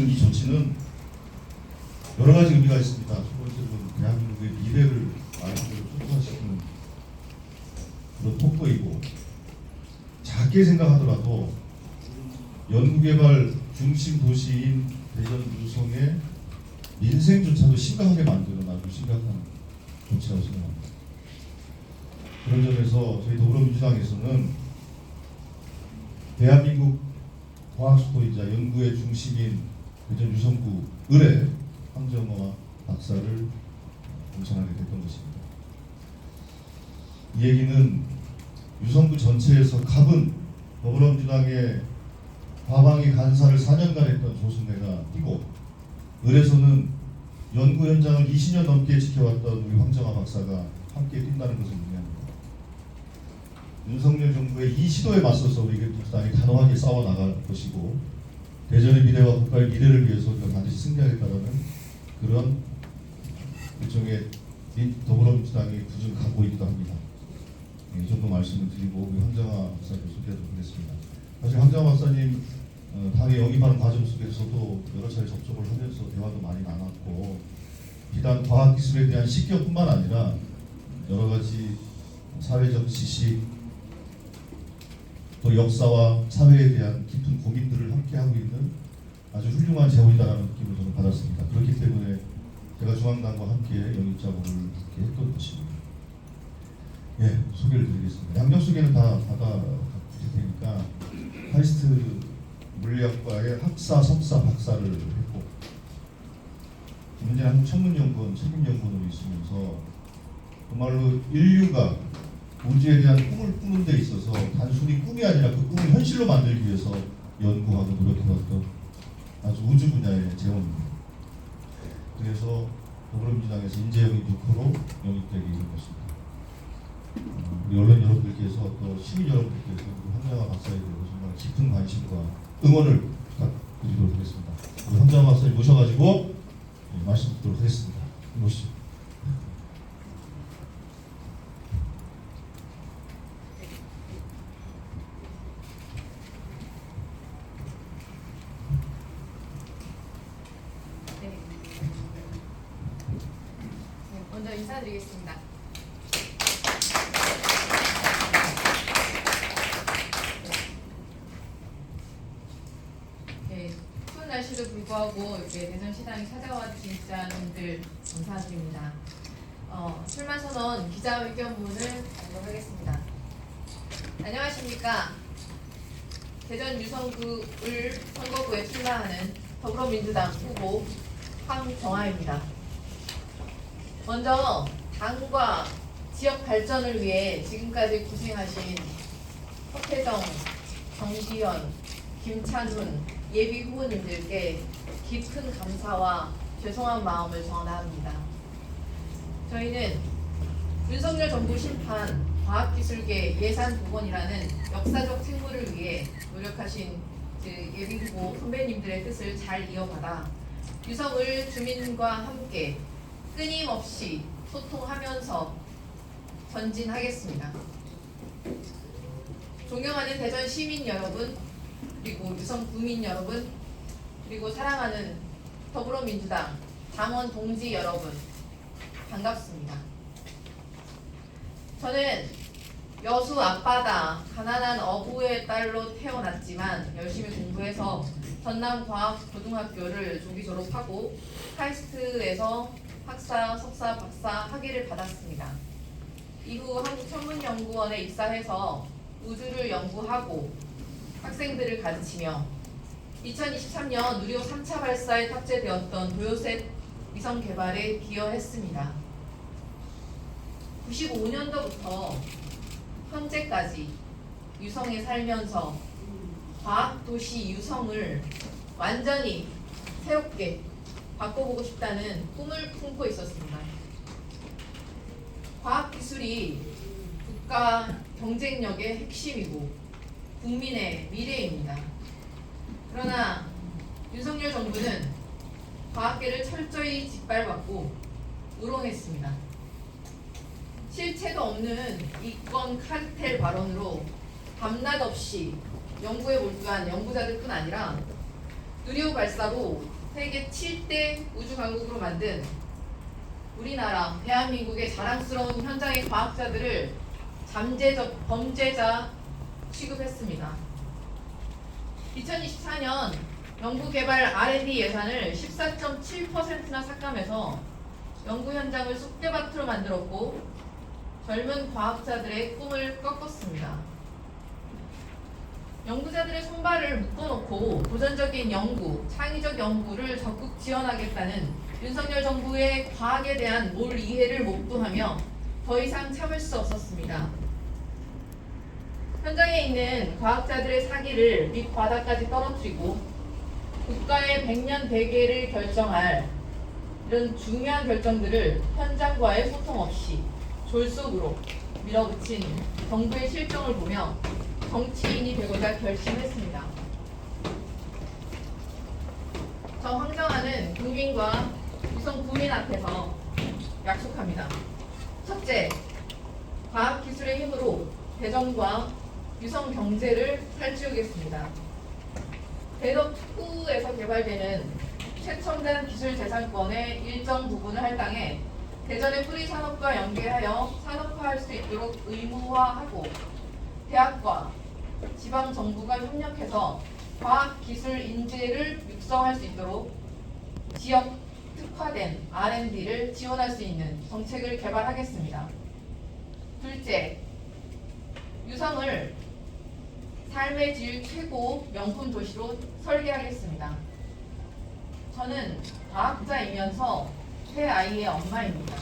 이 조치는 여러 가지 의미가 있습니다. 첫 번째로는 대한민국의 미래를 말씀대로 촉구시키는 그런 폭거이고 작게 생각하더라도 연구개발 중심 도시인 대전 유성의 민생조차도 심각하게 만드는 아주 심각한 조치라고 생각합니다. 그런 점에서 저희 더불어민주당에서는 대한민국 과학수도이자 연구의 중심인 대전 유성구 을의 황정화 박사를 공천하게 됐던 것입니다. 이 얘기는 유성구 전체에서 갑은 더불어민주당의 과방위 간사를 4년간 했던 조승래가 뛰고 을에서는 연구 현장을 20년 넘게 지켜왔던 우리 황정화 박사가 함께 뛴다는 것을 의미합니다. 윤석열 정부의 이 시도에 맞서서 우리 민주당이 단호하게 싸워 나갈 것이고 대전의 미래와 국가의 미래를 위해서 우리가 반드시 승리하겠다는 그런 일종의 민- 더불어민주당이 굳은 각오이기도 합니다. 예, 이 정도 말씀을 드리고 우리 황정화 박사님 소개하도록 하겠습니다. 사실 황정화 박사님 어, 당에 영입하는 과정 속에서도 여러 차례 접촉을 하면서 대화도 많이 나눴고 비단 과학기술에 대한 식견뿐만 아니라 여러 가지 사회적 지식 또 역사와 사회에 대한 깊은 고민들을 함께 하고 있는 아주 훌륭한 제원이다라는 느낌을 저는 받았습니다. 그렇기 때문에 제가 중앙당과 함께 영입 작업을 함께 했던 것입니다. 예, 소개를 드리겠습니다. 양력 소개는 다 받아 드릴 테니까 카이스트 물리학과의 학사, 석사, 박사를 했고 현재 한국 천문연구원 책임연구원으로 있으면서 정말로 인류가 우주에 대한 꿈을 꾸는 데 있어서 단순히 꿈이 아니라 그 꿈을 현실로 만들기 위해서 연구하고 노력해왔던 아주 우주 분야의 재원입니다. 그래서 더불어민주당에서 인재영입 6호로 영입되게 된 것입니다. 어, 우리 언론 여러분들께서 또 시민 여러분들께서 황정화 박사에 대해서 정말 깊은 관심과 응원을 부탁드리도록 하겠습니다. 황정화 박사님 모셔가지고 예, 말씀 듣도록 하겠습니다. 모시죠. 네. 네, 먼저 인사드리겠습니다. 네, 추운 불구하고 이렇게 대전시장에 찾아와 주신 기자님들 감사드립니다. 어, 출마 선언 기자회견문을 하도록 하겠습니다. 안녕하십니까? 대전 유성구 을 선거구에 출마하는 더불어민주당 후보 황정아입니다. 먼저 당과 지역 발전을 위해 지금까지 고생하신 허태정, 정기현, 김찬훈 예비 후보님들께 깊은 감사와 죄송한 마음을 전합니다. 저희는 윤석열 정부 심판 과학기술계 예산 복원이라는 역사적 책무를 위해 노력하신 그 예비 후보 선배님들의 뜻을 잘 이어받아 유성을 주민과 함께 끊임없이 소통하면서 전진하겠습니다. 존경하는 대전 시민 여러분, 그리고 유성 구민 여러분, 그리고 사랑하는 더불어민주당 당원 동지 여러분, 반갑습니다. 저는 여수 앞바다 가난한 어부의 딸로 태어났지만 열심히 공부해서 전남과학고등학교를 조기 졸업하고 카이스트에서 학사, 석사, 박사 학위를 받았습니다. 이후 한국천문연구원에 입사해서 우주를 연구하고 학생들을 가르치며 2023년 누리호 3차 발사에 탑재되었던 도요셋 위성 개발에 기여했습니다. 95년도부터 현재까지 유성에 살면서 과학 도시 유성을 완전히 새롭게 바꿔보고 싶다는 꿈을 품고 있었습니다. 과학 기술이 국가 경쟁력의 핵심이고 국민의 미래입니다. 그러나 윤석열 정부는 과학계를 철저히 짓밟았고 우롱했습니다. 실체도 없는 이권 카르텔 발언으로 밤낮 없이 연구에 몰두한 연구자들뿐 아니라 누리호 발사로 세계 7대 우주 강국으로 만든 우리나라 대한민국의 자랑스러운 현장의 과학자들을 잠재적 범죄자 취급했습니다. 2024년 연구개발 R&D 예산을 14.7%나 삭감해서 연구 현장을 쑥대밭으로 만들었고 젊은 과학자들의 꿈을 꺾었습니다. 연구자들의 손발을 묶어놓고 도전적인 연구, 창의적 연구를 적극 지원하겠다는 윤석열 정부의 과학에 대한 몰 이해를 목도하며 더 이상 참을 수 없었습니다. 현장에 있는 과학자들의 사기를 밑 바닥까지 떨어뜨리고 국가의 백년 대계를 결정할 이런 중요한 결정들을 현장과의 소통 없이 졸속으로 밀어붙인 정부의 실정을 보며 정치인이 되고자 결심했습니다. 저 황정아는 국민과 유성 국민 앞에서 약속합니다. 첫째, 과학기술의 힘으로 대전과 유성 경제를 살찌우겠습니다. 대덕 특구에서 개발되는 최첨단 기술 재산권의 일정 부분을 할당해 대전의 뿌리 산업과 연계하여 산업화할 수 있도록 의무화하고 대학과 지방 정부가 협력해서 과학 기술 인재를 육성할 수 있도록 지역 특화된 R&D를 지원할 수 있는 정책을 개발하겠습니다. 둘째, 유성을 삶의 질 최고 명품 도시로 설계하겠습니다. 저는 과학자이면서 세 아이의 엄마입니다.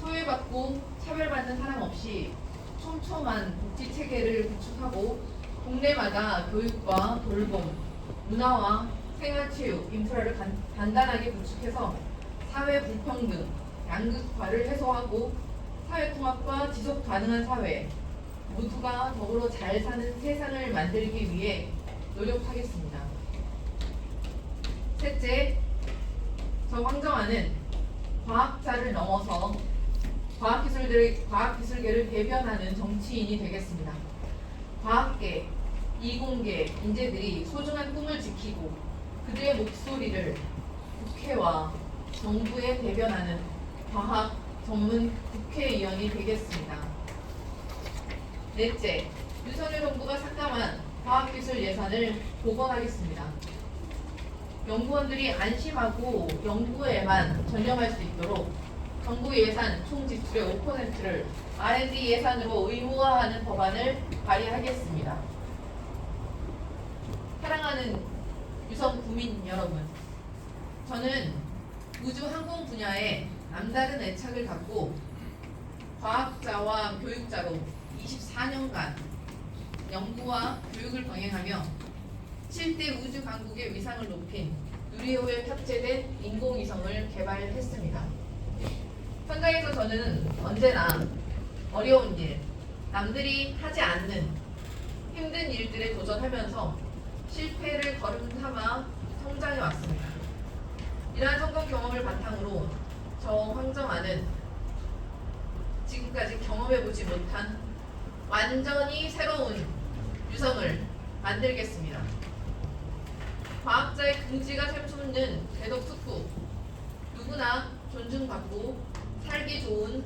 소외받고 차별받는 사람 없이 촘촘한 복지 체계를 구축하고 동네마다 교육과 돌봄, 문화와 생활체육, 인프라를 간, 단단하게 구축해서 사회 불평등, 양극화를 해소하고 사회 통합과 지속 가능한 사회, 모두가 더불어 잘 사는 세상을 만들기 위해 노력하겠습니다. 셋째, 저 황정아는 과학자를 넘어서 과학기술들, 과학기술계를 대변하는 정치인이 되겠습니다. 과학계, 이공계, 인재들이 소중한 꿈을 지키고 그들의 목소리를 국회와 정부에 대변하는 과학 전문 국회의원이 되겠습니다. 넷째, 윤석열 정부가 삭감한 과학기술 예산을 복원하겠습니다. 연구원들이 안심하고 연구에만 전념할 수 있도록 정부 예산 총 지출의 5%를 R&D 예산으로 의무화하는 법안을 발의하겠습니다. 사랑하는 유성 구민 여러분, 저는 우주 항공 분야에 남다른 애착을 갖고 과학자와 교육자로 24년간 연구와 교육을 병행하며 7대 우주 강국의 위상을 높인 누리호에 탑재된 인공위성을 개발했습니다. 현장에서 저는 언제나 어려운 일, 남들이 하지 않는 힘든 일들에 도전하면서 실패를 거름 삼아 성장해 왔습니다. 이러한 성공 경험을 바탕으로 저 황정아는 지금까지 경험해보지 못한 완전히 새로운 유성을 만들겠습니다. 과학자의 긍지가 샘솟는 대덕 특구 누구나 존중받고 살기 좋은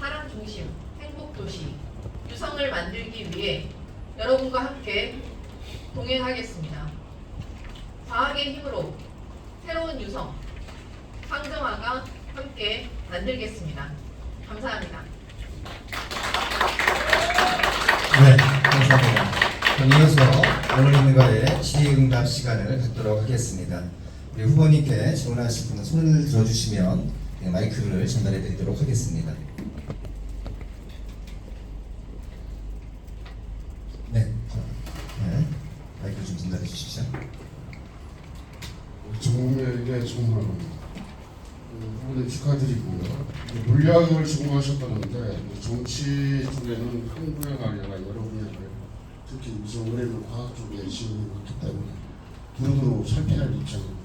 사람 중심 행복 도시 유성을 만들기 위해 여러분과 함께 동행하겠습니다. 과학의 힘으로 새로운 유성 황정아가 함께 만들겠습니다. 감사합니다. 네, 감사합니다. 그럼 이어서 언론인과의 질의응답 시간을 갖도록 하겠습니다. 우리 후보님께 질문하실 분은 손을 들어주시면 네, 마이크를 전달해 드리도록 하겠습니다. 네, 자, 네, 마이크 좀 전달해 주십시오. 정부에게 정말 후보님 축하드리고요. 물량을 제공하셨다는데 정치 쪽에는 한 분야가 아니라 여러 분야를 특히 우선 올해는 과학 쪽에 지원이 많기 때문에 두루두루 살펴야 할 입장입니다.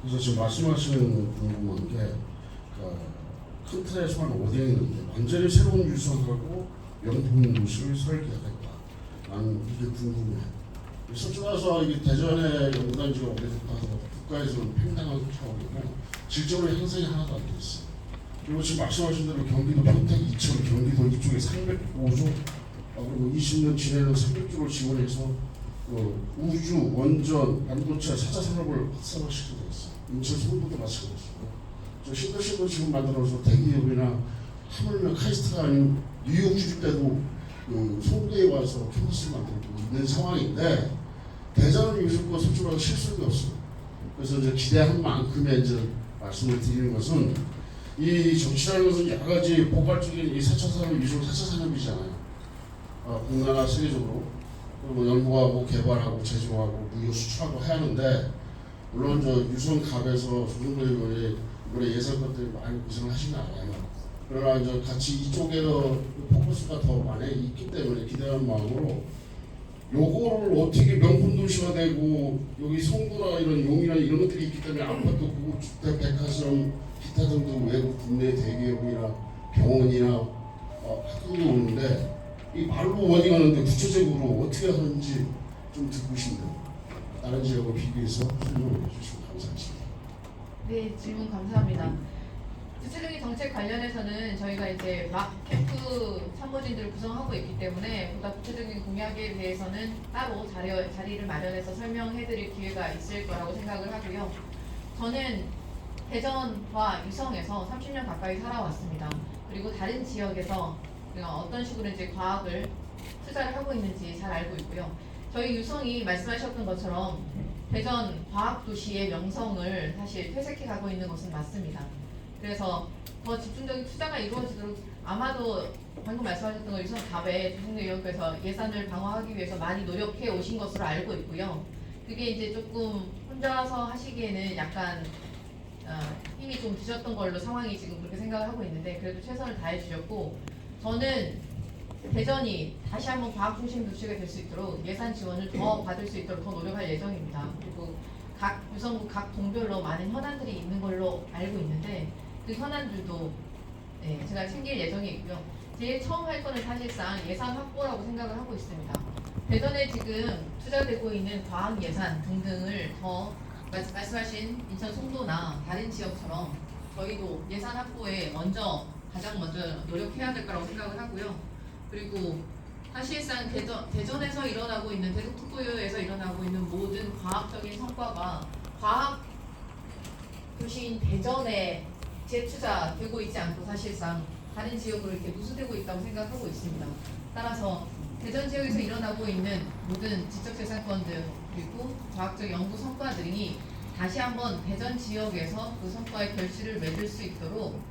그래서 지금 말씀하시는 궁금한 게 그러니까 큰 틀에서만 어디에 있는데 완전히 새로운 유선하고 명품 도시를 설계하겠다. 나는 이게 궁금해요. 솔직히 말해서 이게 대전의 연구단지가 오래됐다 하더라도 국가에서는 팽당한 차원이고 질적으로 향상이 하나도 안 됐어요. 그리고 지금 말씀하신 대로 경기도 평택, 이천, 경기도 이쪽에 305조 아, 그리고 20년 지내는 300조를 지원해서 그 우주, 원전, 반도체, 4차 산업을 확산화시키고 있어요. 인천 송도도 마찬가지고 저 신도시도 지금 만들어서 대기업이나 하물며 카이스트가 아닌 뉴욕 주립 때도 그 송도에 와서 캠퍼스를 만들고 있는 상황인데 대전은 솔직히 말해서 실수가 없어요. 그래서 이제 기대한 만큼의 이제 말씀을 드리는 것은 이 정치라는 것은 여러 가지 포괄적인 이 4차 산업 이중 4차 산업이잖아요. 어, 국가나 세계적으로 그리고 연구하고 개발하고 제조하고 무역 수출하고 해야 하는데 물론 저 유성갑에서 조정도 의원이 이번에 예산 것들이 많이 고생을 하신 거 알아요. 그러나 이제 같이 이쪽에도 포커스가 더 많이 있기 때문에 기대하는 마음으로 요거를 어떻게 명품 도시가 되고 여기 송도나 이런 용이나 이런 것들이 있기 때문에 아파트 고급주택 백화점 기타 등등 외국 국내 대기업이나 병원이나 어, 학교도 오는데 이 말로 어디 가는데 구체적으로 어떻게 하는지 좀 듣고 싶네요. 다른 지역과 비교해서 설명해 주시면 감사하겠습니다. 네, 질문 감사합니다. 구체적인 정책 관련해서는 저희가 이제 막 캠프 참모진들을 구성하고 있기 때문에 보다 구체적인 공약에 대해서는 따로 자리, 자리를 마련해서 설명해 드릴 기회가 있을 거라고 생각을 하고요. 저는 대전과 유성에서 30년 가까이 살아왔습니다. 그리고 다른 지역에서 어떤 식으로 이제 과학을 투자를 하고 있는지 잘 알고 있고요. 저희 유성이 말씀하셨던 것처럼 대전 과학 도시의 명성을 사실 퇴색해 가고 있는 것은 맞습니다. 그래서 더 집중적인 투자가 이루어지도록 아마도 방금 말씀하셨던 거 유성 갑에 조승래 의원께서 예산을 방어하기 위해서 많이 노력해 오신 것으로 알고 있고요. 그게 이제 조금 혼자서 하시기에는 약간 어, 힘이 좀 드셨던 걸로 상황이 지금 그렇게 생각을 하고 있는데 그래도 최선을 다해 주셨고 저는 대전이 다시 한번 과학 중심 도시가 될 수 있도록 예산 지원을 더 받을 수 있도록 더 노력할 예정입니다. 그리고 각 유성구 각 동별로 많은 현안들이 있는 걸로 알고 있는데 그 현안들도 네, 제가 챙길 예정이 있고요. 제일 처음 할 거는 사실상 예산 확보라고 생각을 하고 있습니다. 대전에 지금 투자되고 있는 과학 예산 등등을 더 말- 말씀하신 인천 송도나 다른 지역처럼 저희도 예산 확보에 먼저 가장 먼저 노력해야 될 거라고 생각을 하고요. 그리고 사실상 대전, 대전에서 일어나고 있는 대덕특구에서 일어나고 있는 모든 과학적인 성과가 과학 도시인 대전에 재투자되고 있지 않고 사실상 다른 지역으로 이렇게 누수되고 있다고 생각하고 있습니다. 따라서 대전 지역에서 일어나고 있는 모든 지적재산권들 그리고 과학적 연구 성과들이 다시 한번 대전 지역에서 그 성과의 결실을 맺을 수 있도록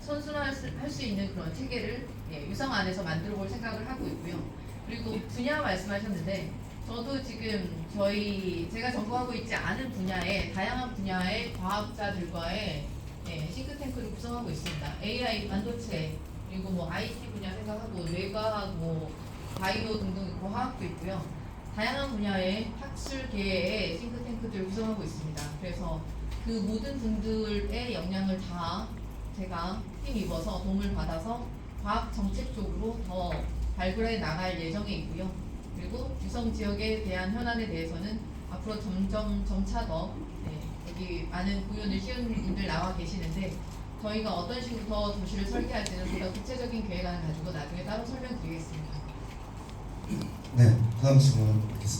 선순환할 수, 있는 그런 체계를 예, 유성 안에서 만들어 볼 생각을 하고 있고요. 그리고 분야 말씀하셨는데 저도 지금 저희 제가 전공하고 있지 않은 분야의 다양한 분야의 과학자들과의 예, 싱크탱크를 구성하고 있습니다. AI 반도체 그리고 뭐 IT 분야 생각하고 뇌과학 뭐 바이오 등등 화학도 있고요. 다양한 분야의 학술 계의 싱크탱크들을 구성하고 있습니다. 그래서 그 모든 분들의 역량을 다 제가 힘입어서 도움을 받아서 과학 정책 쪽으로 더 발굴해 나갈 예정에 있고요. 그리고 유성 지역에 대한 현안에 대해서는 앞으로 점점 점차 더 네, 여기 많은 구현을 시은 분들 나와 계시는데 저희가 어떤 식으로 더 도시를 설계할지는 보다 구체적인 계획안을 가지고 나중에 따로 설명드리겠습니다. 네, 다음 질문 받겠습니다.